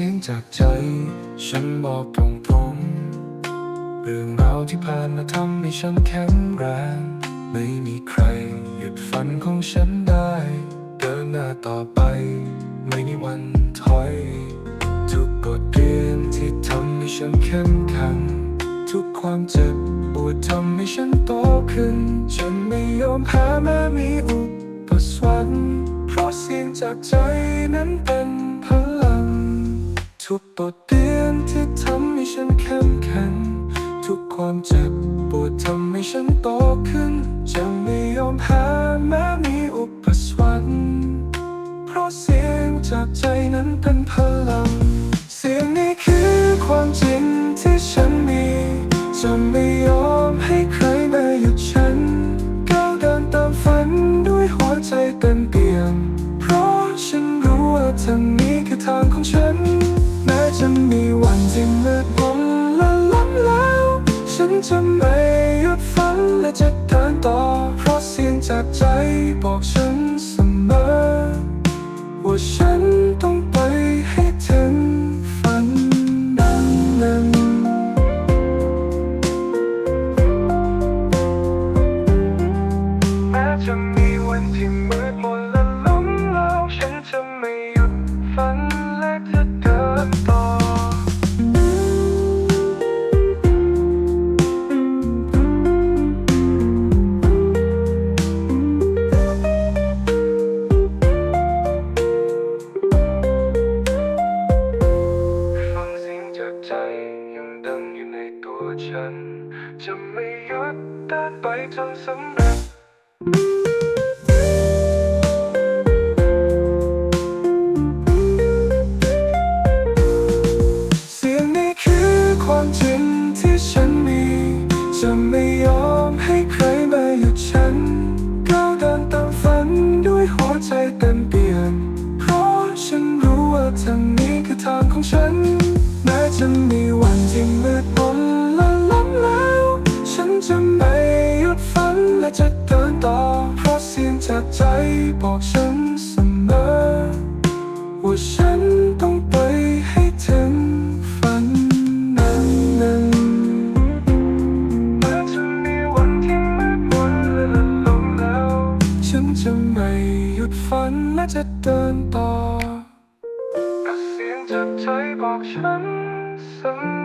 เสียงจากใจ ฉันบอกตรงๆเรื่องราวที่ผ่านมาทำให้ฉันแข็งแรง ไม่มีใครหยุดฝันของฉันได้ เดินหน้าต่อไป ไม่มีวันถอย ทุกบทเรียนที่ทำให้ฉันเข้มแข็งทุกความเจ็บปวดทำให้ฉันโตขึ้น ฉันไม่ยอมแพ้แม้มีอุปสรรคเพราะเสียงจากใจนั้นเป็น ทุกบทเรียนที่ทำให้ฉันเข้มแข็งทุกความเจ็บปวดทำให้ฉันโตขึ้น จะไม่ยอมแพ้แม้มีอุปสรรคเพราะเสียงจากใจนั้นเป็นพลัง เสียงนี้คือความจริงที่ฉันมี จะไม่ยอมให้ใครมาหยุดฉันก้าวเดินตามฝันด้วยหัวใจเต็มเปี่ยมเพราะฉันรู้ว่าทางนี้คือทางของฉัน จะมีวันที่มืดมนและล้มแล้ว ฉันจะไม่หยุดฝันและจะเดินต่อ เพราะเสียงจากใจบอกฉันเสมอ ว่าฉันต้อง ใจยังดังอยู่ในตัวฉัน จะไม่หยุดเดินไปจนสำเร็จเสียงนี้คือความจริงที่ฉันมี จะไม่ยอมให้ใครมาหยุดฉันก้าวเดินตามฝันด้วยหัวใจเต็มเปี่ยม จะมีวันที่มืดมนและล้มแล้ว ฉันจะไม่หยุดฝันและจะเดินต่อ เพราะเสียงจากใจบอกฉันเสมอ ว่าฉันต้องไปให้ถึงฝันนั้นนั้นแม้จะมีวันที่มืดมนและล้มแล้ว ฉันจะไม่หยุดฝันและจะเดินต่อ เ